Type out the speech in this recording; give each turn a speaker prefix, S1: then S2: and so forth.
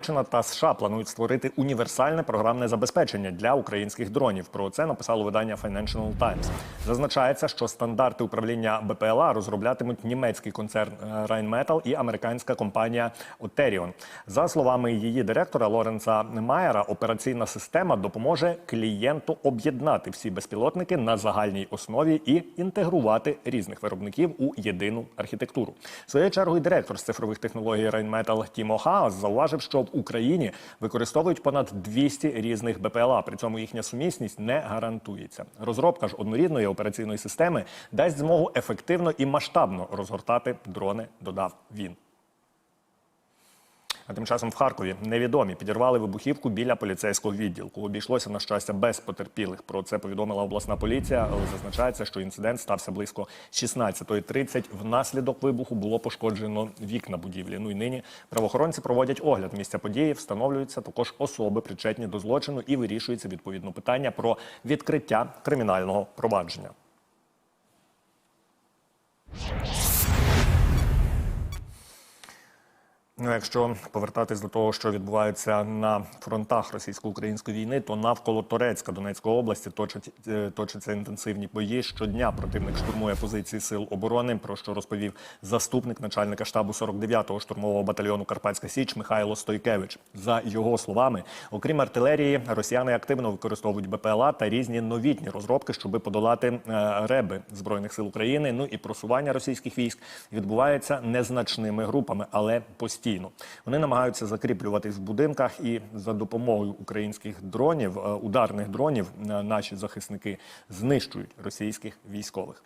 S1: Німеччина та США планують створити універсальне програмне забезпечення для українських дронів. Про це написало видання Financial Times. Зазначається, що стандарти управління БПЛА розроблятимуть німецький концерн е, Rheinmetall і американська компанія Oterion. За словами її директора Лоренца Майера, операційна система допоможе клієнту об'єднати всі безпілотники на загальній основі і інтегрувати різних виробників у єдину архітектуру. Своєю чергою директор з цифрових технологій Rheinmetall Тімо Хаас зауважив, що в Україні використовують понад 200 різних БПЛА. При цьому їхня сумісність не гарантується. Розробка ж однорідної операційної системи дасть змогу ефективно і масштабно розгортати дрони. Додав він. А тим часом в Харкові невідомі підірвали вибухівку біля поліцейського відділку. Обійшлося на щастя без потерпілих. Про це повідомила обласна поліція. Але зазначається, що інцидент стався близько 16.30. Внаслідок вибуху було пошкоджено вікна будівлі. Ну і нині правоохоронці проводять огляд місця події. Встановлюються також особи, причетні до злочину, і вирішується відповідно питання про відкриття кримінального провадження. Ну, якщо повертатись до того, що відбувається на фронтах російсько-української війни, то навколо Торецька Донецької області точать, е, точаться інтенсивні бої. Щодня противник штурмує позиції сил оборони. Про що розповів заступник начальника штабу 49-го штурмового батальйону Карпатська Січ Михайло Стойкевич. За його словами, окрім артилерії, росіяни активно використовують БПЛА та різні новітні розробки, щоб подолати е, реби збройних сил України. Ну і просування російських військ відбувається незначними групами, але постійно. Вони намагаються закріплюватись в будинках і за допомогою українських дронів, е, ударних дронів, е, наші захисники знищують російських військових.